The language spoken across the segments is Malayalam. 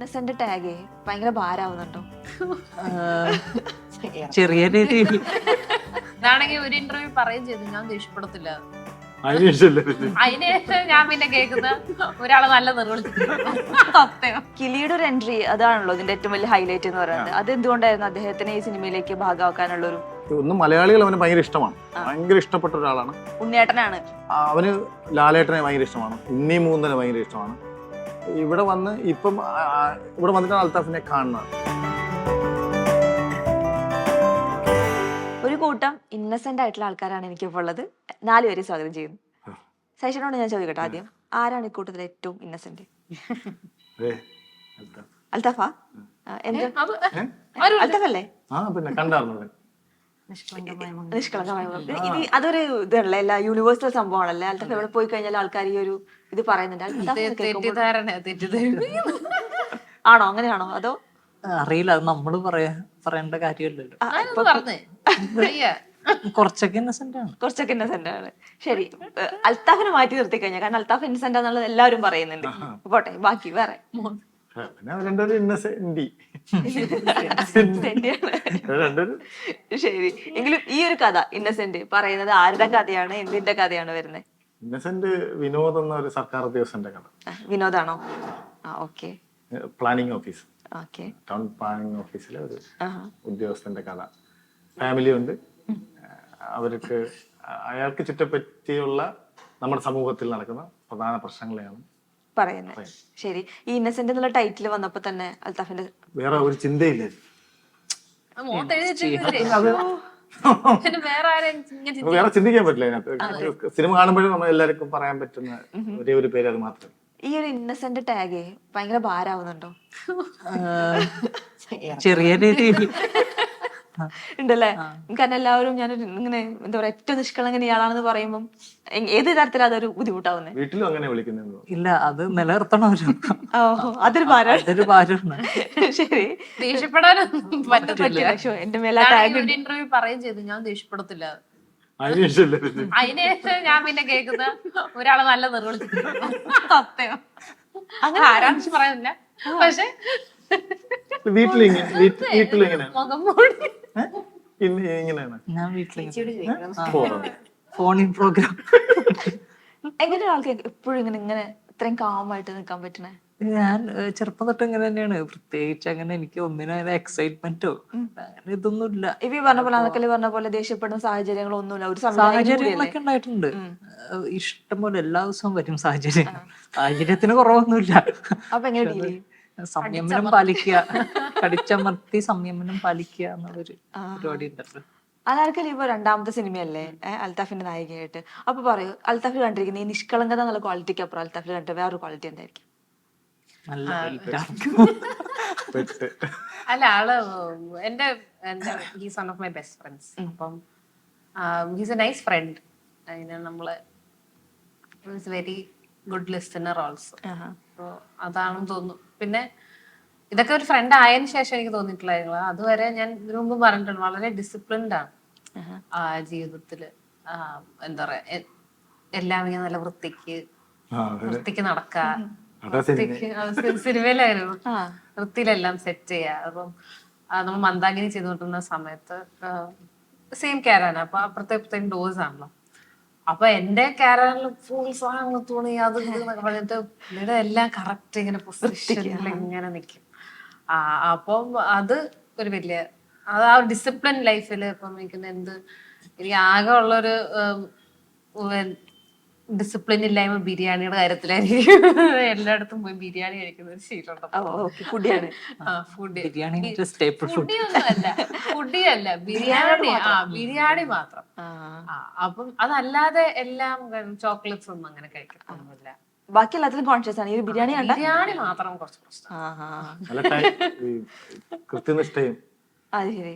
ഇന്നസെന്റ് ടാഗേ ഭയങ്കര ഭാരാവുന്നുണ്ടോ? ചെറിയ രീതിയിൽ. ഇതാണെങ്കിൽ ഒരു ഇന്റർവ്യൂ പറയുകയും ചെയ്തു. ഞാൻ ദേഷ്യപ്പെടത്തില്ല. അതിന് ഞാൻ പിന്നെ കേൾക്കുന്ന ഒരാളെ നല്ല കിലിയുടെ ഒരു എൻട്രി അതാണല്ലോ ഇതിന്റെ ഏറ്റവും വലിയ ഹൈലൈറ്റ് എന്ന് പറയുന്നത്. അത് എന്തുകൊണ്ടായിരുന്നു അദ്ദേഹത്തിന് ഈ സിനിമയിലേക്ക് ഭാഗമാക്കാനുള്ള ഒരു ഒന്ന് മലയാളികൾ അവന് ഭയങ്കര ഇഷ്ടമാണ്. ഭയങ്കര ഇഷ്ടപ്പെട്ട ഒരാളാണ്. ഉണ്ണിയേട്ടനാണ്. അവന് ലാലേട്ടനെ ഭയങ്കര ഇഷ്ടമാണ്. ഉണ്ണി മൂന്നനെ ഭയങ്കര ഇഷ്ടമാണ്. ഇവിടെ വന്ന് ഇപ്പം ഇവിടെ വന്നിട്ടാണ് അൽത്താഫിനെ കാണുന്നത്. ഒരു കൂട്ടം ഇന്നസെന്റ് ആയിട്ടുള്ള ആൾക്കാരാണ് എനിക്ക് എനിക്കിപ്പോൾ ഉള്ളത്. നാലുപേരെ സ്വാഗതം ചെയ്യുന്നു. സൈഷനോട് ഞാൻ ചോദിക്കട്ടെ ആദ്യം. ആരാണ് ഈ കൂട്ടത്തിൽ ഏറ്റവും ഇന്നസെന്റ് അൽത്താഫ? അൽത്തഫല്ലേ ആ പിന്നെ കണ്ടായിരുന്നു നിഷ്കളങ്കമായ. ഇത് അതൊരു ഇതല്ലേ എല്ലാ യൂണിവേഴ്സൽ സംഭവമാണല്ലേ? അല്ലെങ്കിൽ എവിടെ പോയി കഴിഞ്ഞാൽ ആൾക്കാർ ഈ ഒരു ഇത് പറയുന്നുണ്ട്. ആണോ? അങ്ങനെയാണോ? അതോ? അറിയില്ല. അത് നമ്മൾ പറയാ പറയേണ്ട കാര്യമല്ലല്ലോ. പറഞ്ഞേ. കുറച്ചൊക്കെ ഇന്നസെന്റ് ആണ്. കുറച്ചൊക്കെ ഇന്നസെന്റ് ആണ്. ശരി. അൽത്താഫിനെ മാറ്റി നിർത്തി കഴിഞ്ഞാൽ കാരണം അൽത്താഫ് ഇന്നസെന്റ് ആണെന്നുള്ളത് എല്ലാവരും പറയുന്നുണ്ട്. പോട്ടെ ബാക്കി വേറെ. പിന്നെ രണ്ടൊരു ഇന്നസെന്റി Innocent ശരി. എങ്കിലും ഈ ഒരു കഥ ഇന്നസെന്റ് പറയുന്നത് ആരുടെ കഥയാണ് എന്തിന്റെ കഥയാണ് വരുന്നത്? ഇന്നസെന്റ് വിനോദ് എന്ന ഒരു സർക്കാർ ഉദ്യോഗസ്ഥന്റെ കഥ. വിനോദാണോ? ആ okay. Planning office town planning ഓഫീസിലെ ഒരു ഉദ്യോഗസ്ഥന്റെ കഥ. ഫാമിലി ഉണ്ട്. അവർക്ക് അയാൾക്ക് ചുറ്റപ്പറ്റിയുള്ള നമ്മുടെ സമൂഹത്തിൽ നടക്കുന്ന പ്രധാന പ്രശ്നങ്ങളെയാണ് പറയുന്നത്. ശരി. ഈ ഇന്നസെന്റ് എന്നുള്ള ടൈറ്റിൽ വന്നപ്പോ തന്നെ അൽത്താഫിന്റെ വേറെ ഒരു ചിന്തയില്ല? വേറെ ചിന്തിക്കാൻ പറ്റില്ല അതിനകത്ത് സിനിമ കാണുമ്പോഴും നമ്മൾ എല്ലാവർക്കും പറയാൻ പറ്റുന്ന ഒരേ ഒരു പേര് അത് മാത്രം. ഈ ഒരു ഇന്നസെന്റ് ടാഗ് ഭയങ്കര ഭാരാവുന്നുണ്ടോ? ചെറിയ രീതിയിൽ ഉണ്ടല്ലേ? കാരണം എല്ലാവരും ഞാൻ ഇങ്ങനെ എന്താ പറയാ ഏറ്റവും നിഷ്കളങ്കൻ ഇയാളാണെന്ന് പറയുമ്പോൾ ഏത് തരത്തിലും അതൊരു ബുദ്ധിമുട്ടാവുന്നത് വീട്ടിലും അങ്ങനെ വിളിക്കുന്നത് ഇല്ല അത് നിലനിർത്തണം ഓ അതൊരു ഭാരമാണ് അതൊരു ഭാരമാണ്. ശരി. ദേഷ്യപ്പെടാനൊന്നും പറ്റത്തില്ല. എന്റെ മേലെ ഇതാണെങ്കിൽ ഒരു ഇന്റർവ്യൂ പറയുകയും ചെയ്തു. ഞാൻ ദേഷ്യപ്പെടത്തില്ല. അതിനുശേഷം അതിന് ശേഷം ഞാൻ പിന്നെ കേൾക്കുന്ന ഒരാളെ നല്ല നിർവഹിച്ചു സത്യം. അങ്ങനെ ആരാധിച്ച് പറയുന്നില്ല പക്ഷെ വീട്ടിലിങ്ങനെ വീട്ടിലിങ്ങനെ. മുഖം മൂടി. ഇങ്ങനെയാണ്. ഞാൻ വീട്ടിലേക്ക് ഫോൺ ഇൻ പ്രോഗ്രാം എങ്ങനെ ആൾക്ക് എപ്പോഴും ഇങ്ങനെ ഇങ്ങനെ ഇത്രയും കാമായിട്ട് നിൽക്കാൻ പറ്റണേ? ഞാൻ ചെറുപ്പം തൊട്ട് ഇങ്ങനെ തന്നെയാണ്. പ്രത്യേകിച്ച് അങ്ങനെ എനിക്ക് ഒന്നിനും എക്സൈറ്റ്മെന്റോ അങ്ങനെ ഇതൊന്നും ഇല്ല ഇപ്പൊ പറഞ്ഞ പോലെ അന്നക്കൽ പറഞ്ഞ പോലെ ദേഷ്യപ്പെടുന്ന സാഹചര്യങ്ങളൊന്നുമില്ല. ഒരു സാഹചര്യങ്ങളൊക്കെ ഉണ്ടായിട്ടുണ്ട്. ഇഷ്ടം പോലെ എല്ലാ ദിവസവും വരും സാഹചര്യം സാഹചര്യത്തിന് കുറവൊന്നുമില്ല. അപ്പൊ എങ്ങനെ ഡീൽ ചെയ്യും? സംയമനം പാലിക്കുക. കടിച്ചമർത്തി സംയമനം പാലിക്കുക എന്നുള്ളൊരു പരിപാടി ഉണ്ടല്ലോ. അനാർക്കലി ഇപ്പൊ രണ്ടാമത്തെ സിനിമയല്ലേ? അൽതാഫിന്റെ അൽത്താഫിന്റെ നായികയായിട്ട്. അപ്പൊ പറയൂ അൽത്താഫിൽ കണ്ടിരിക്കുന്ന ഈ നിഷ്കളങ്കത എന്നുള്ള ക്വാളിറ്റിക്ക് അപ്പുറം അൽത്താഫിൽ കണ്ട വേറൊരു ക്വാളിറ്റി എന്തായിരിക്കും? അല്ല ആൾ എന്റെ എന്റെ he's one of my best friends അപ്പം ഹീസ് എ നൈസ് ഫ്രണ്ട് അതിന് നമ്മൾ വെരി ഗുഡ് ലിസ്റ്റനർ ഓൾസോ അപ്പോ അതാണെന്ന് തോന്നുന്നു. പിന്നെ ഇതൊക്കെ ഒരു ഫ്രണ്ട് ആയതിനു ശേഷം എനിക്ക് തോന്നിയിട്ടുള്ള അതുവരെ ഞാൻ ഇതിനു മുമ്പ് പറഞ്ഞിട്ടുണ്ട് വളരെ ഡിസിപ്ലിൻഡ് ആണ് ആ ജീവിതത്തിൽ. എന്താ പറയാ എല്ലാം ഇങ്ങനെ നല്ല വൃത്തിക്ക് വൃത്തിക്ക് നടക്കുക സിനിമയിലായിരുന്നു. ആ. വൃത്തിയിലെല്ലാം സെറ്റ് ചെയ്യുക അപ്പം നമ്മൾ മന്ദാകിനി ചെയ്തുകൊണ്ടിരുന്ന സമയത്ത് സെയിം കെയർ ആണ് അപ്പൊ അപ്പുറത്തെ ഇപ്പുറത്തേക്കും ഡോസ് ആണല്ലോ അപ്പൊ എന്റെ ക്യാരനിൽ ഫുൾ സാധനങ്ങൾ തുണി അത് എന്നൊക്കെ പറഞ്ഞിട്ട് പുള്ളിയുടെ എല്ലാം കറക്റ്റ് ഇങ്ങനെ പൊസിഷനിൽ ഇങ്ങനെ നിൽക്കും ആ അപ്പം അത് ഒരു വലിയ അത് ആ ഡിസിപ്ലിൻ ലൈഫിൽ ഇപ്പം എനിക്ക് എന്ത് എനിക്ക് ആകെ ഉള്ളൊരു ഡിസിപ്ലിൻ ഇല്ലായ്മ ബിരിയാണിയുടെ കാര്യത്തിലായിരിക്കും. എല്ലായിടത്തും പോയി ബിരിയാണി കഴിക്കുന്ന ഒരു ശീലമുണ്ട്. ഫുഡ്. ബിരിയാണി സ്റ്റേപ്പിൾ ഫുഡ് ഫുഡിയൊന്നുമല്ല. ഫുഡിയല്ല. ബിരിയാണി ആ ബിരിയാണി മാത്രം. അപ്പം അതല്ലാതെ എല്ലാം ചോക്ലേറ്റ്സ് ഒന്നും അങ്ങനെ കഴിക്കത്തൊന്നുമില്ല. ബാക്കി എല്ലാത്തിലും കോൺഷ്യസ് ആണ്. ഈ ബിരിയാണി കണ്ട ബിരിയാണി മാത്രം കുറച്ച് പ്രശ്നം. കൃത്യനിഷ്ഠയും അത് ശരി.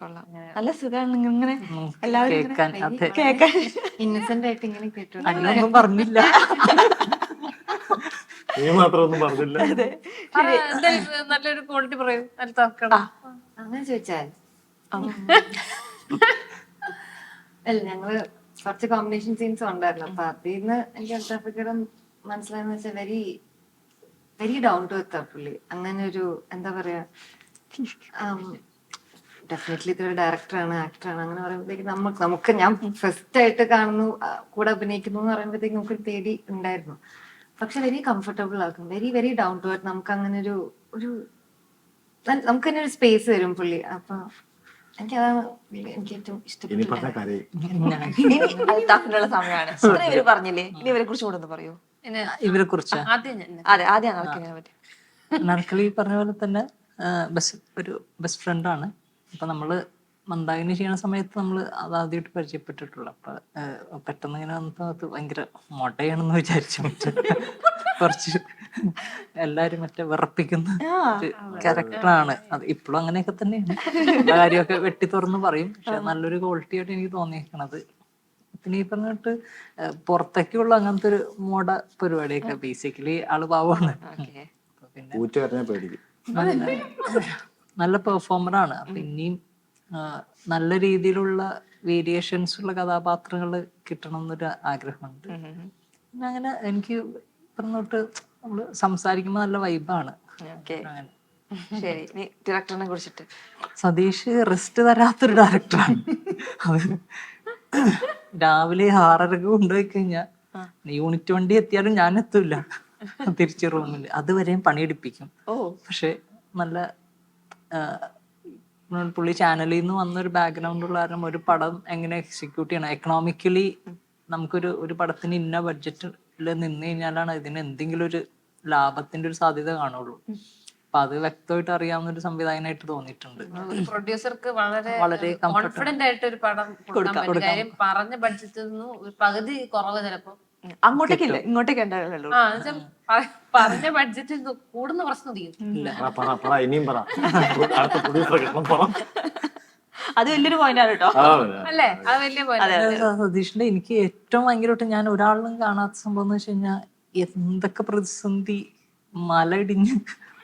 കൊള്ളാം. നല്ല സുഖമാണ് ഇങ്ങനെ എല്ലാവരും കേൾക്കാൻ ഇന്നസെന്റ് ആയിട്ട് ഇങ്ങനെ കേട്ടു. അങ്ങനൊന്നും പറഞ്ഞില്ല. നീ മാത്രം ഒന്നും പറഞ്ഞില്ല. നല്ലൊരു ക്വാളിറ്റി പറയും. അങ്ങനെ ചോദിച്ചാൽ. അല്ല ഞങ്ങൾ കുറച്ച് കോമ്പിനേഷൻ സീൻസ് ഉണ്ടായിരുന്നു. അപ്പൊ അതിന്ന് എനിക്ക് അൽത്താഫിക്കടം മനസ്സിലായെന്ന് വെച്ചാൽ വെരി വെരി ഡൗൺ ടു എത്താ പുള്ളി. അങ്ങനെ ഒരു എന്താ പറയാ ഡെഫിനറ്റ്ലി ഇതൊരു ഡയറക്ടറാണ് ആക്ടറാണ് അങ്ങനെ പറയുമ്പോഴത്തേക്ക് നമുക്ക് നമുക്ക് ഞാൻ ഫസ്റ്റ് ആയിട്ട് കാണുന്നു കൂടെ അഭിനയിക്കുന്നു എന്ന് പറയുമ്പോഴത്തേക്ക് നമുക്കൊരു പേടി ഉണ്ടായിരുന്നു. പക്ഷെ വെരി കംഫർട്ടബിൾ ആക്കും. Very very down to earth നമുക്ക് അങ്ങനെ ഒരു ഒരു നമുക്ക് തന്നെ ഒരു സ്പേസ് തരും പുള്ളി. അപ്പൊ എനിക്ക് അതാണ് എനിക്ക് ഏറ്റവും ഇഷ്ടപ്പെട്ട സമയമാണ്. ഇവർ പറഞ്ഞില്ലേ? ഇനി ഇവരെ കുറിച്ച് കൂടെ ഒന്ന് പറയൂ. പിന്നെ ഇവരെ കുറിച്ച്? ആദ്യം ഞാൻ അതെ ആദ്യം പറ്റി. പറഞ്ഞ പോലെ തന്നെ ഒരു ബെസ്റ്റ് ഫ്രണ്ടാണ് അപ്പൊ നമ്മൾ മന്ദാകിനി ചെയ്യണ സമയത്ത് നമ്മൾ അത് ആദ്യമായിട്ട് പരിചയപ്പെട്ടിട്ടുള്ളു. അപ്പൊ പെട്ടെന്ന് ഇങ്ങനെ വന്നത് അത് ഭയങ്കര മൊടയാണെന്ന് വിചാരിച്ചു മറ്റേ കുറച്ച് എല്ലാരും മറ്റേ വിറപ്പിക്കുന്ന ക്യാരക്ടറാണ് അത് ഇപ്പോഴും അങ്ങനെയൊക്കെ തന്നെയാണ്. എല്ലാ കാര്യമൊക്കെ വെട്ടി തുറന്ന് പറയും. പക്ഷെ നല്ലൊരു ക്വാളിറ്റി ആയിട്ട് എനിക്ക് തോന്നിയേക്കണത്. പിന്നെ ഈ പറഞ്ഞിട്ട് പുറത്തേക്കുള്ള അങ്ങനത്തെ ഒരു മോഡ പരിപാടിയൊക്കെ ബേസിക്കലി ആൾ പാവമാണ്. ഓക്കെ. പിന്നെ നല്ല പെർഫോമർ പെർഫോമറാണ്. അപ്പൊ ഇനിയും നല്ല രീതിയിലുള്ള വേരിയേഷൻസ് ഉള്ള കഥാപാത്രങ്ങൾ കിട്ടണം എന്നൊരു ആഗ്രഹമുണ്ട് പിന്നെ അങ്ങനെ എനിക്ക് പറഞ്ഞോട്ട് നമ്മൾ സംസാരിക്കുമ്പോ നല്ല വൈബാണ് അങ്ങനെ. ശരി. ഡയറക്ടറിനെ കുറിച്ചിട്ട്. സതീഷ് റെസ്റ്റ് തരാത്തൊരു ഡയറക്ടറാണ് അത് രാവിലെ ആറരക്ക് കൊണ്ടുപോയി കഴിഞ്ഞാൽ യൂണിറ്റ് വണ്ടി എത്തിയാലും ഞാൻ എത്തൂല. തിരിച്ച് റൂമിൽ അതുവരെയും പണിയെടുപ്പിക്കും. ഓ. പക്ഷെ നല്ല പുള്ളി ചാനലിൽ നിന്ന് വന്നൊരു ബാക്ക്ഗ്രൗണ്ട് ഉള്ള കാരണം ഒരു പടം എങ്ങനെ എക്സിക്യൂട്ട് ചെയ്യണം. എക്കണോമിക്കലി നമുക്കൊരു ഒരു പടത്തിന് ഇന്ന ബഡ്ജറ്റിൽ നിന്ന് കഴിഞ്ഞാലാണ് ഇതിന് എന്തെങ്കിലും ഒരു ലാഭത്തിന്റെ ഒരു സാധ്യത കാണുള്ളൂ. അപ്പൊ അത് വ്യക്തമായിട്ട് അറിയാവുന്ന ഒരു സംവിധായകനായിട്ട് തോന്നിയിട്ടുണ്ട്. പ്രൊഡ്യൂസർക്ക് വളരെ വളരെ കോൺഫിഡന്റ് ആയിട്ട് ഒരു പടം കൊടുക്കാൻ പറഞ്ഞ ബഡ്ജറ്റിൽ നിന്ന് പകുതി കുറവ് ചിലപ്പോ. അങ്ങോട്ടേക്കില്ല ഇങ്ങോട്ടേക്ക് ഉണ്ടാവുള്ളൂ ആ എന്നുവെച്ചാ പ- പറഞ്ഞ ബഡ്ജറ്റിൽ കൂടുന്ന പ്രശ്നം തീരും. പറ പറ പറ ഇനിയും പറ. അടുത്ത പ്രൊഡ്യൂസർ കിട്ടണം പറ. അത് വലിയൊരു പോയിന്റ് ആണ് കേട്ടോ അതാണ് അല്ലേ? അത് വലിയ. സ- സതീഷിന്റെ എനിക്ക് ഏറ്റവും ഭയങ്കരമായിട്ട് ഞാൻ ഒരാളിലും കാണാത്ത സംഭവം എന്ന് വെച്ച് കഴിഞ്ഞാൽ എന്തൊക്കെ പ്രതിസന്ധി മല ഇടിഞ്ഞ്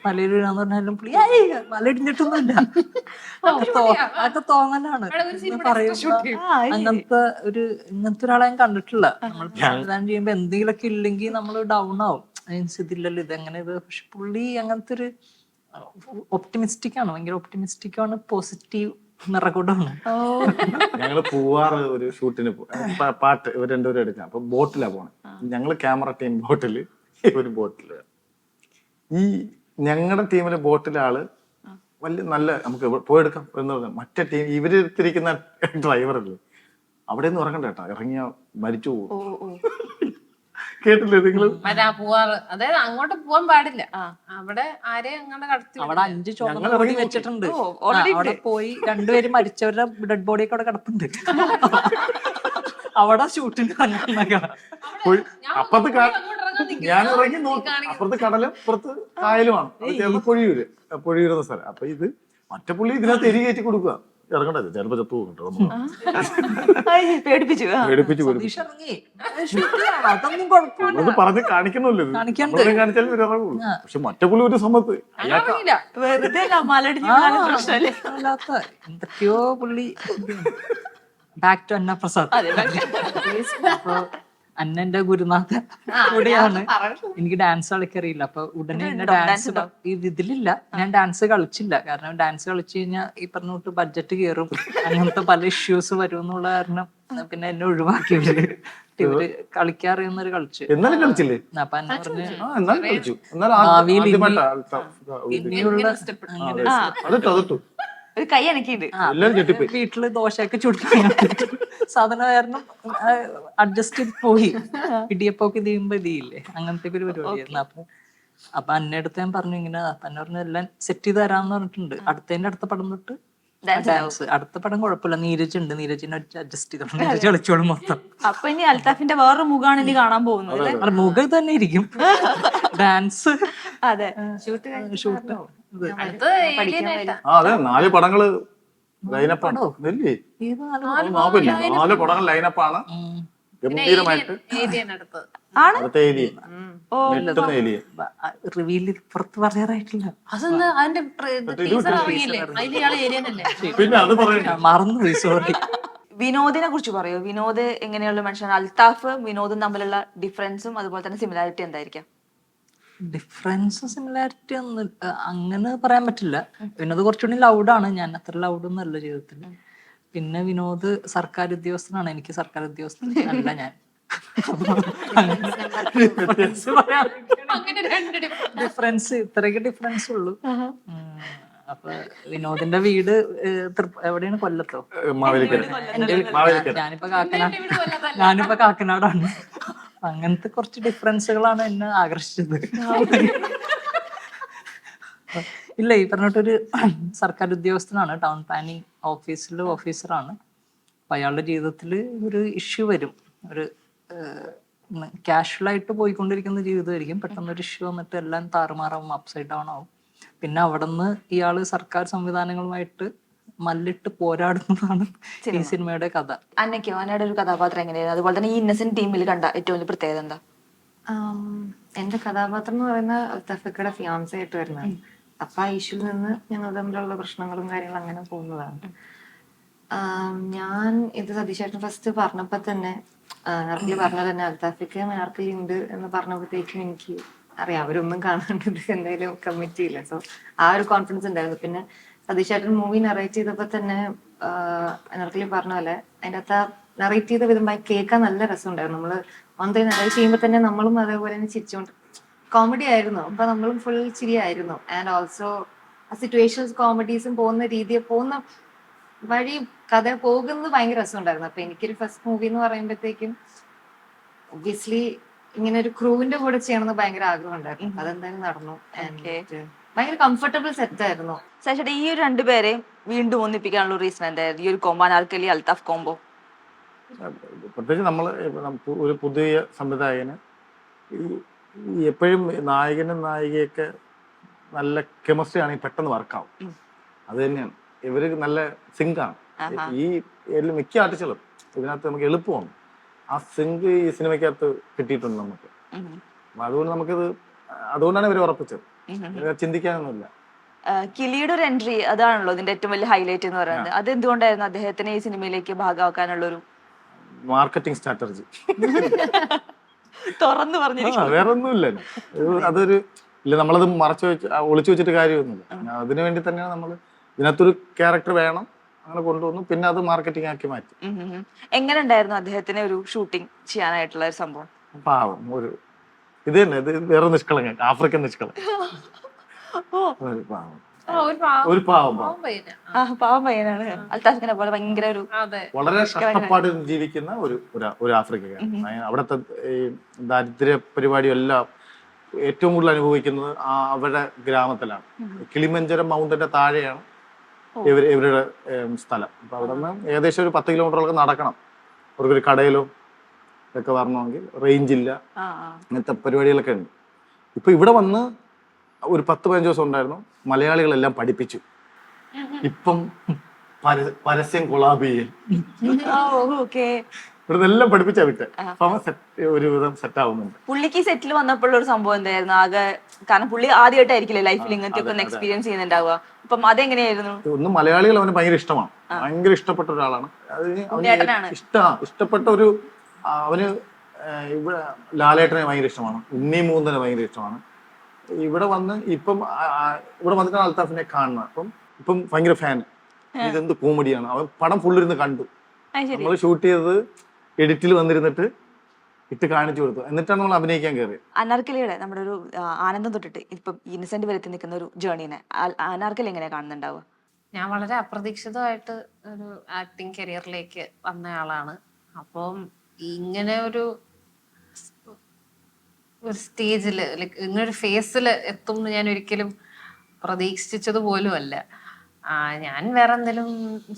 മലയിൽ വീഴാന്ന് പറഞ്ഞാലും പുള്ളി "ഏയ്, മല ഇടിഞ്ഞിട്ടൊന്നുമില്ല അതൊക്കെ തോന്നലാണ്. പറയുമ്പോ അങ്ങനത്തെ ഒരു ഇങ്ങനത്തെ ഒരാളെ ഞാൻ കണ്ടിട്ടില്ല. നമ്മൾ സംവിധാനം ചെയ്യുമ്പോ എന്തെങ്കിലുമൊക്കെ ഇല്ലെങ്കിൽ നമ്മൾ ഡൗൺ ആവും. മീൻസ് ഇതില്ലല്ലോ ഇതെങ്ങനെ എങ്ങനെ ഇത്? പക്ഷെ പുള്ളി അങ്ങനത്തെ ഒരു ഒപ്റ്റിമിസ്റ്റിക് ആണ്. ഭയങ്കര ഒപ്റ്റിമിസ്റ്റിക് ആണ് പോസിറ്റീവ് നിറകൂടാണ്. ഞങ്ങൾ പൂവാറ് ഒരു ഷൂട്ടിന് പാട്ട് ഇവർ രണ്ടുപേരും എടുക്കാം അപ്പൊ ബോട്ടിലാ പോണേ. ഞങ്ങൾ ക്യാമറ ടീം ബോട്ടിൽ ഇവർ ബോട്ടിൽ. ഈ ഞങ്ങളുടെ ടീമിൽ ബോട്ടിലെ ആൾ വലിയ നല്ല നമുക്ക് പോയെടുക്കാം എന്ന് പറഞ്ഞു മറ്റേ ടീം ഇവർ തിരിക്കുന്ന ഡ്രൈവറല്ലേ? അവിടെ നിന്ന് ഉറങ്ങണ്ട കേട്ടോ. ഇറങ്ങിയ മരിച്ചു പോകും കേട്ടില്ലേ നിങ്ങൾ? മറ്റേ പോവാറ്. അതായത് അങ്ങോട്ട് പോവാൻ പാടില്ല. അവിടെ ആരെ അങ്ങനെ കടത്തി അവിടെ അഞ്ച് ഞങ്ങൾ ഇറങ്ങി. വെച്ചിട്ടുണ്ട്. അവിടെ പോയി രണ്ടുപേരും മരിച്ചവരുടെ ഡെഡ് ബോഡി ഒക്കെ അവിടെ കിടപ്പുണ്ട്. അവിടെ ഷൂട്ടിന് പോയി- ഞാൻ ഇറങ്ങി നോക്കി. അപ്പുറത്ത് കടലും പുറത്ത് കായലുമാണ്. അത് ചേർന്ന് പൊഴിയൂര് പൊഴിയൂർ എന്ന സ്ഥലം. അപ്പൊ ഇത് മറ്റേ പുള്ളി ഇതിനകത്ത് എരി കയറ്റി കൊടുക്കുക ഇറങ്ങണ്ടത് ചിലപ്പോ ചത്തു പോകും കേട്ടോ നമ്മൾ ഐ, പേടിപ്പിച്ചു. ആ. പേടിപ്പിച്ച് പേടിപ്പിച്ച്. ഇറങ്ങി. ഷൂട്ട് ചെയ്യണം അതൊന്നും കുഴപ്പമില്ല. അത് പറഞ്ഞ് കാണിക്കണല്ലോ ഇത്. കാണിച്ചാലും ഇവർ ഇറങ്ങുള്ളൂ. പക്ഷെ മറ്റേ പുള്ളി ഒരു അല്ലാത്ത എന്തൊക്കെയോ പുള്ളി. ബാക്ക് ടു അന്ന പ്രസാദ് അന്നന്റെ ഗുരുനാഥ കൂടെയാണ്. എനിക്ക് ഡാൻസ് കളിക്കറിയില്ല. അപ്പൊ ഉടനെ എന്നെ ഡാൻസ് ഇതിലില്ല. ഞാൻ ഡാൻസ് കളിച്ചില്ല. കാരണം ഡാൻസ് കളിച്ചു കഴിഞ്ഞാൽ ഈ പറഞ്ഞ തൊട്ട് ബഡ്ജറ്റ് കയറും അങ്ങനത്തെ പല ഇഷ്യൂസ് വരും എന്നുള്ള കാരണം പിന്നെ എന്നെ ഒഴിവാക്കി ഇവർ ഇവർ കളിക്കാറിയുന്നൊരു കളിച്ചു. എന്നാലും കളിച്ചില്ലേ? അപ്പൊ എന്നെ പറഞ്ഞ് ഭാവിയിൽ. ഇനിയുള്ള ഒരു കൈ അനക്കിണ്ട് വീട്ടിൽ ദോശയൊക്കെ ചുടുക്കാൻ സാധനം കാരണം അഡ്ജസ്റ്റ് ചെയ്ത് പോയി. ഇടിയപ്പൊക്കെ ഇത് ചെയ്യുമ്പോ ഇതില്ലേ അങ്ങനത്തെ ഒരു പരിപാടിയായിരുന്നു അപ്പൊ അപ്പൊ അന്നെടുത്ത് ഞാൻ പറഞ്ഞു ഇങ്ങനെ അപ്പന്നെ പറഞ്ഞു എല്ലാം സെറ്റ് ചെയ്ത് തരാന്ന് പറഞ്ഞിട്ടുണ്ട്. അടുത്തതിന്റെ അടുത്ത പടം തൊട്ട് ഡാൻസ് അടുത്ത പടം കുഴപ്പമില്ല. നീരജ് ഉണ്ട്. നീരജിനെ അഡ്ജസ്റ്റ് ചെയ്തോളും. നീരജ് കളിച്ചോളും മൊത്തം. അപ്പൊ ഇനി അൽത്താഫിന്റെ വേറൊരു മുഖാണ് ഇനി കാണാൻ പോകുന്നത് മുഖം തന്നെ ഇരിക്കും. ഡാൻസ് അതെ. ഷൂട്ട് അതെ. നാല് പടങ്ങൾ ലൈനപ്പാണ് നാല് പടങ്ങൾ ലൈനപ്പാണ് ഗംഭീരമായിട്ട്. അടുത്ത. പുറത്ത് പറയാറായിട്ടില്ല. അതെന്താ? അതിന്റെ ടീസർ ഇറങ്ങിയില്ലേ? അതിൽ ഇയാൾ ഏലിയൻ പിന്നെ അത് പറയണ്ട മറന്നുപോയി സോറി വിനോദിനെ കുറിച്ച് പറയൂ. വിനോദ് എങ്ങനെയുള്ള മനുഷ്യനാണ്? അൽത്താഫ് വിനോദും തമ്മിലുള്ള ഡിഫറൻസും അതുപോലെ തന്നെ സിമിലാരിറ്റി എന്തായിരിക്കാം? ഡിഫറൻസ് സിമിലാരിറ്റി ഒന്നും അങ്ങനെ പറയാൻ പറ്റില്ല. വിനോദ് കുറച്ചുകൂടി ലൗഡാണ് ഞാൻ അത്ര ലൗഡൊന്നും അല്ല ജീവിതത്തിൽ പിന്നെ വിനോദ് സർക്കാർ ഉദ്യോഗസ്ഥനാണ്. എനിക്ക് സർക്കാർ ഉദ്യോഗസ്ഥൻ അല്ല ഞാൻ. അങ്ങനെ രണ്ട് ഡിഫറൻസ് ഇത്രയൊക്കെ ഡിഫറൻസ് ഉള്ളൂ. അപ്പൊ വിനോദിന്റെ വീട് എവിടെയാണ്? കൊല്ലത്തോ. ഞാനിപ്പോ കാക്കനാട് ഞാനിപ്പോ കാക്കനാടാണ്. അങ്ങനത്തെ കുറച്ച് ഡിഫറൻസുകളാണ് എന്നെ ആകർഷിച്ചത്. ഇല്ല ഈ പറഞ്ഞിട്ടൊരു സർക്കാർ ഉദ്യോഗസ്ഥനാണ് ടൗൺ പ്ലാനിങ് ഓഫീസിൽ ഓഫീസറാണ്. അപ്പം അയാളുടെ ജീവിതത്തിൽ ഒരു ഇഷ്യൂ വരും. ഒരു ക്യാഷ്വലായിട്ട് പോയിക്കൊണ്ടിരിക്കുന്ന ജീവിതമായിരിക്കും. പെട്ടെന്ന് ഒരു ഇഷ്യൂ വന്നിട്ട് എല്ലാം താറുമാറാവും അപ്സൈഡ് ഡൗൺ ആവും. പിന്നെ അവിടെ നിന്ന് ഇയാൾ സർക്കാർ സംവിധാനങ്ങളുമായിട്ട് മല്ലിട്ട് പോരാടുന്നതാണ് ഈ സിനിമയുടെ കഥ. അന്നയ്ക്കോ അന്നയുടെ ഒരു കഥാപാത്രം എങ്ങനെയാണ് അതുപോലെ തന്നെ ഈ ഇന്നസെന്റ് ടീമിൽ കണ്ട ഏറ്റവും വലിയ പ്രത്യേകത എന്താ? എന്റെ കഥാപാത്രം എന്ന് പറയുന്ന തഫക്കയുടെ ഫിയാൻസ ആയിട്ട് വരുന്നതാണ്. അപ്പൊ ആ ഇഷ്യൂ നിന്ന് ഞങ്ങൾ തമ്മിലുള്ള പ്രശ്നങ്ങളും കാര്യങ്ങളും അങ്ങനെ പോകുന്നതാണ്. ഞാൻ ഇത് സതീശേട്ടൻ ഫസ്റ്റ് പറഞ്ഞപ്പോ തന്നെ അർക്കിൽ പറഞ്ഞ തന്നെ അൽത്താഫിക്ക് അർക്കിൽ ഉണ്ട് എന്ന് പറഞ്ഞപ്പോഴത്തേക്കും എനിക്ക് അറിയാം അവരൊന്നും കാണാണ്ട് ഇത് എന്തായാലും കമ്മിറ്റി ഇല്ല സോ ആ ഒരു കോൺഫിഡൻസ് ഉണ്ടായിരുന്നു. പിന്നെ സതീശേട്ടൻ മൂവി നറേറ്റ് ചെയ്തപ്പോ തന്നെ അനർക്കലി പറഞ്ഞ പോലെ അതിന്റെ അകത്ത് നറേറ്റ് ചെയ്ത വിധമായി കേൾക്കാൻ നല്ല രസമുണ്ടായിരുന്നു. നമ്മൾ ഒന്നേ നറേറ്റ് ചെയ്യുമ്പോൾ തന്നെ നമ്മളും അതേപോലെ തന്നെ ചിരിച്ചോണ്ട് കോമഡി ആയിരുന്നു. അപ്പൊ നമ്മളും ഫുൾ ചിരിയായിരുന്നു. ആൻഡ് ഓൾസോ ആ സിറ്റുവേഷൻസ് കോമഡീസും പോകുന്ന രീതി പോകുന്ന വഴി കഥ പോകുന്നത് ഭയങ്കര രസം രസമുണ്ടായിരുന്നു. അപ്പൊ എനിക്കൊരു ഫസ്റ്റ് മൂവി എന്ന് പറയുമ്പോഴത്തേക്കും ഒബിയസ്ലി ഇങ്ങനെ ഒരു ക്രൂവിന്റെ കൂടെ ചെയ്യണമെന്ന് ഭയങ്കര ആഗ്രഹം ഉണ്ടായിരുന്നു അതെന്തായാലും നടന്നു. And, ഭയങ്കര കംഫർട്ടബിൾ സെറ്റ് ആയിരുന്നു. ശേഷം ഈ ഒരു രണ്ടുപേരെ വീണ്ടും ഒന്നിപ്പിക്കാനുള്ള റീസൺ എന്തായിരുന്നു? ഈ ഒരു കോമ്പോ നാൽക്കലി അൽത്താഫ് കോമ്പോ പ്രത്യേകിച്ച് നമ്മൾ ഒരു പുതിയ സംവിധായകന് എപ്പോഴും നായകനും നായികയൊക്കെ നല്ല കെമിസ്ട്രി ആണെങ്കിൽ പെട്ടെന്ന് വർക്കാവും. അത് തന്നെയാണ്. ഇവർ നല്ല സിങ്കാണ് ആണ്. ഈ മിക്ക ആർട്ടിസ്റ്റുകളും ഇതിനകത്ത് നമുക്ക് എളുപ്പമാണ്. ആ സിങ്ക് ഈ സിനിമയ്ക്കകത്ത് കിട്ടിയിട്ടുണ്ട് നമുക്ക്. അതുകൊണ്ട് നമുക്കിത് അതുകൊണ്ടാണ് ഇവർ ഉറപ്പിച്ചത്. ചിന്തിക്കാനൊന്നുമില്ല. കിലിയുടെ ഒരു എൻട്രി അതാണല്ലോ ഇതിന്റെ ഏറ്റവും വലിയ ഹൈലൈറ്റ് എന്ന് പറയുന്നത്. അത് എന്തുകൊണ്ടായിരുന്നു അദ്ദേഹത്തിന് ഈ സിനിമയിലേക്ക് ഭാഗമാക്കാനുള്ള ഒരു മാർക്കറ്റിംഗ് സ്ട്രാറ്റജി തുറന്നു പറഞ്ഞു പറഞ്ഞിരിക്കുന്നു. വേറെ ഒന്നുമില്ല ഇത് അതൊരു ഇല്ല നമ്മളത് മറച്ചു വെച്ച് ഒളിച്ചു വെച്ചിട്ട് കാര്യമൊന്നുമില്ല. അതിനു വേണ്ടി തന്നെയാണ് നമ്മൾ ഇതിനകത്തൊരു ക്യാരക്ടർ വേണം അങ്ങനെ കൊണ്ടുവന്നു പിന്നെ അത് മാർക്കറ്റിംഗ് ആക്കി മാറ്റി. എങ്ങനെ ഉണ്ടായിരുന്നു അദ്ദേഹത്തിന് ഒരു ഷൂട്ടിംഗ് ചെയ്യാനായിട്ടുള്ള ഒരു സംഭവം? പാവം ഒരു ഇത് തന്നെ ഇത് വേറെ നിഷ്കളങ്ക ആഫ്രിക്കൻ നിഷ്കളങ്ക പാവം. ഒരു പാവം ഒരു പാവം പയ്യനാണ്. അൽത്താഫിനെ പോലെ ഭയങ്കര ഒരു വളരെ കഷ്ടപ്പാട് ജീവിക്കുന്ന ഒരു ഒരു- ആഫ്രിക്കക്കാരൻ. അവിടുത്തെ ഈ ദാരിദ്ര്യ പരിപാടി എല്ലാം ഏറ്റവും കൂടുതൽ അനുഭവിക്കുന്നത് ആ അവരുടെ ഗ്രാമത്തിലാണ്. കിളിമഞ്ചരം മൗണ്ടന്റെ താഴെയാണ് ഇവർ ഇവരുടെ സ്ഥലം. അപ്പൊ അവിടെ നിന്ന് ഏകദേശം ഒരു പത്ത് കിലോമീറ്ററൊക്കെ നടക്കണം. അവർക്കൊരു കടയിലോ ഇതൊക്കെ വരണമെങ്കിൽ റേഞ്ച് ഇല്ല ആ ആ. അങ്ങനത്തെ പരിപാടികളൊക്കെ ഉണ്ട്. ഇപ്പൊ ഇവിടെ വന്ന് ഒരു പത്ത് പതിനഞ്ച് ദിവസം ഉണ്ടായിരുന്നു. മലയാളികളെല്ലാം പഠിപ്പിച്ചു. ഇപ്പം പര- പരസ്യം കൊളാബ് ചെയ്യൽ. ഓക്കെ. ഇവിടുന്ന് എല്ലാം പഠിപ്പിച്ചാ വിട്ടെ. അപ്പൊ ഒരു വിധം സെറ്റ് ആവുന്നുണ്ട്. പുള്ളിക്ക് സെറ്റിൽ വന്നപ്പോഴുള്ള ഒരു സംഭവം എന്തായിരുന്നു? ആകെ കാരണം പുള്ളി ആദ്യമായിട്ടായിരിക്കില്ലേ ലൈഫിൽ ഇങ്ങനത്തെ ഒക്കെ ഒന്ന് എക്സ്പീരിയൻസ് ചെയ്യുന്നുണ്ടാവുക. അപ്പം അതെങ്ങനെയായിരുന്നു? ഒന്ന് മലയാളികൾ അവന് ഭയങ്കര ഇഷ്ടമാണ്. ഭയങ്കര ഇഷ്ടപ്പെട്ട ഒരാളാണ്. അത്. ഇഷ്ടപ്പെട്ട ഒരു അവന് ഇവിടെ ലാലേട്ടനെ ഭയങ്കര ഇഷ്ടമാണ്. ഉണ്ണി മൂന്നനെ ഭയങ്കര ഇഷ്ടമാണ്. ഇവിടെ വന്ന് ഇപ്പം ഇവിടെ വന്നിട്ടാണ് അൽത്താഫിനെ കാണണം. അപ്പം ഇപ്പം ഭയങ്കര ഫാൻ ഇതെന്ത് കോമഡിയാണ് അവൻ പടം ഫുള്ളിരുന്ന് കണ്ടു. നമ്മൾ ഷൂട്ട് ചെയ്തത് എഡിറ്റിൽ വന്നിരുന്നിട്ട് ഇട്ട് കാണിച്ചു കൊടുത്തു. എന്നിട്ടാണ് നമ്മൾ അഭിനയിക്കാൻ കയറിയത് അനാർക്കലിയുടെ നമ്മുടെ ഒരു ആനന്ദം തൊട്ടിട്ട് ഇപ്പം ഇന്നസെന്റ് വരുത്തി നിൽക്കുന്ന ഒരു ജേർണിനെ അനാർക്കലി എങ്ങനെ കാണുന്നുണ്ടാവുക? ഞാൻ വളരെ അപ്രതീക്ഷിതമായിട്ട് ഒരു ആക്ടിങ് കരിയറിലേക്ക് വന്നയാളാണ് അപ്പം ഇങ്ങനെ ഒരു ഒരു സ്റ്റേജിൽ ലൈക്ക് ഇങ്ങനൊരു ഫേസിൽ എത്തും എന്ന് ഞാൻ ഒരിക്കലും പ്രതീക്ഷിച്ചത് പോലും അല്ല. ഞാൻ വേറെ എന്തെങ്കിലും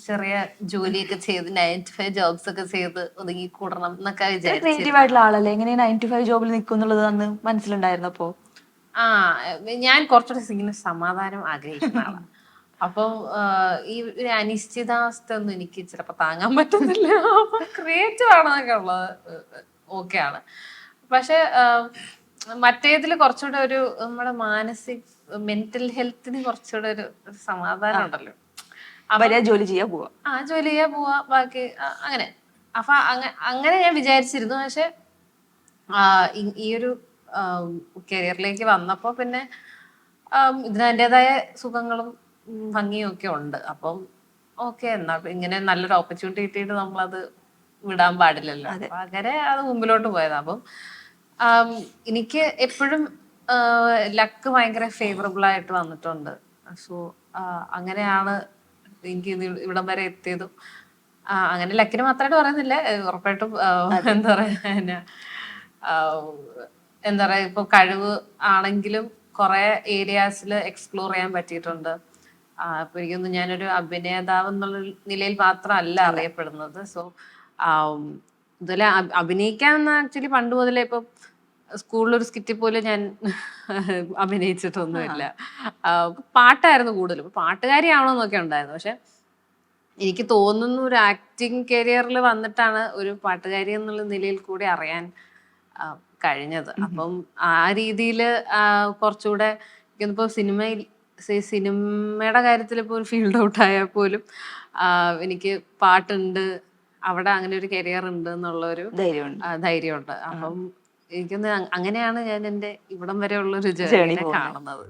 ചെറിയ ജോലിയൊക്കെ ചെയ്ത് നയൻ ടു ഫൈവ് ജോബ്സ് ഒക്കെ ചെയ്ത് ഒതുങ്ങി കൂടണം എന്നൊക്കെ ക്രിയേറ്റീവ് ആയിട്ടുള്ള ആളല്ലേ? എങ്ങനെ നയൻ ടു ഫൈവ് ജോബിൽ നിൽക്കും എന്നുള്ളത് അന്ന് മനസ്സിലുണ്ടായിരുന്നപ്പോ? ആ ഞാൻ കുറച്ചുകൂടെ ഇങ്ങനെ സമാധാനം ആഗ്രഹിക്കുന്ന ആളാണ് അപ്പം ഈ ഒരു അനിശ്ചിതാവസ്ഥ ഒന്നും എനിക്ക് ചിലപ്പോൾ താങ്ങാൻ പറ്റുന്നില്ല. ക്രിയേറ്റീവ് ആണെന്നൊക്കെ ഉള്ളത് ഓക്കെ ആണ്. പക്ഷെ മറ്റേതിൽ കുറച്ചുകൂടെ ഒരു നമ്മുടെ മാനസിക മെന്റൽ ഹെൽത്തിന് കുറച്ചുകൂടെ ഒരു സമാധാനം ഉണ്ടല്ലോ. അവരെ ജോലി ചെയ്യാ പോവാ. ആ ജോലി ചെയ്യാൻ പോവാ. ബാക്കി അങ്ങനെ. അപ്പൊ അങ്ങനെ ഞാൻ വിചാരിച്ചിരുന്നു. പക്ഷെ ഈ- ഒരു കരിയറിലേക്ക് വന്നപ്പോ പിന്നെ ഇതിനതിന്റെതായ സുഖങ്ങളും ഭംഗിയും ഒക്കെ ഉണ്ട്. അപ്പം ഓക്കെ എന്നാ ഇങ്ങനെ നല്ലൊരു ഓപ്പർച്യൂണിറ്റി കിട്ടിയിട്ട് നമ്മളത് വിടാൻ പാടില്ലല്ലോ. അങ്ങനെ അത് മുമ്പിലോട്ട് പോയത്. അപ്പം എനിക്ക് എപ്പോഴും ലക്ക് ഭയങ്കര ഫേവറബിൾ ആയിട്ട് വന്നിട്ടുണ്ട്. സോ അങ്ങനെയാണ് എനിക്ക് ഇവിടം വരെ എത്തിയതും. അങ്ങനെ ലക്കിന് മാത്രമായിട്ട് പറയുന്നില്ല. ഉറപ്പായിട്ടും എന്താ പറയാ എന്താ പറയാ ഇപ്പൊ കഴിവ് ആണെങ്കിലും കുറെ ഏരിയാസിൽ എക്സ്പ്ലോർ ചെയ്യാൻ പറ്റിയിട്ടുണ്ട്. അപ്പൊ എനിക്കൊന്ന് ഞാനൊരു അഭിനേതാവ് എന്നുള്ള നിലയിൽ മാത്രമല്ല അറിയപ്പെടുന്നത്. സോ ഇതുപോലെ അഭി- അഭിനയിക്കാൻ ആക്ച്വലി പണ്ട് മുതലേ ഇപ്പൊ സ്കൂളിലൊരു സ്കിറ്റിൽ പോലും ഞാൻ അഭിനയിച്ചിട്ടൊന്നുമില്ല. പാട്ടായിരുന്നു കൂടുതലും. ഇപ്പൊ പാട്ടുകാരിയാവണമെന്നൊക്കെ ഉണ്ടായിരുന്നു. പക്ഷെ എനിക്ക് തോന്നുന്നു ഒരു ആക്ടിങ് കരിയറിൽ വന്നിട്ടാണ് ഒരു പാട്ടുകാരി എന്നുള്ള നിലയിൽ കൂടി അറിയാൻ കഴിഞ്ഞത്. അപ്പം ആ രീതിയിൽ കുറച്ചുകൂടെ എനിക്കിപ്പോ സിനിമയിൽ സിനിമയുടെ കാര്യത്തിൽ ഇപ്പോൾ ഒരു ഫീൽഡ് ഔട്ട് ആയാൽ പോലും എനിക്ക് പാട്ടുണ്ട്. അവിടെ അങ്ങനെ ഒരു കരിയർ ഉണ്ട് എന്നുള്ളൊരു ധൈര്യമുണ്ട്. ധൈര്യമുണ്ട്. അപ്പം എനിക്കൊന്ന് അങ്ങനെയാണ് ഞാൻ എന്റെ ഇവിടം വരെയുള്ള ഒരു ജേണി ജേർണി കാണുന്നത്.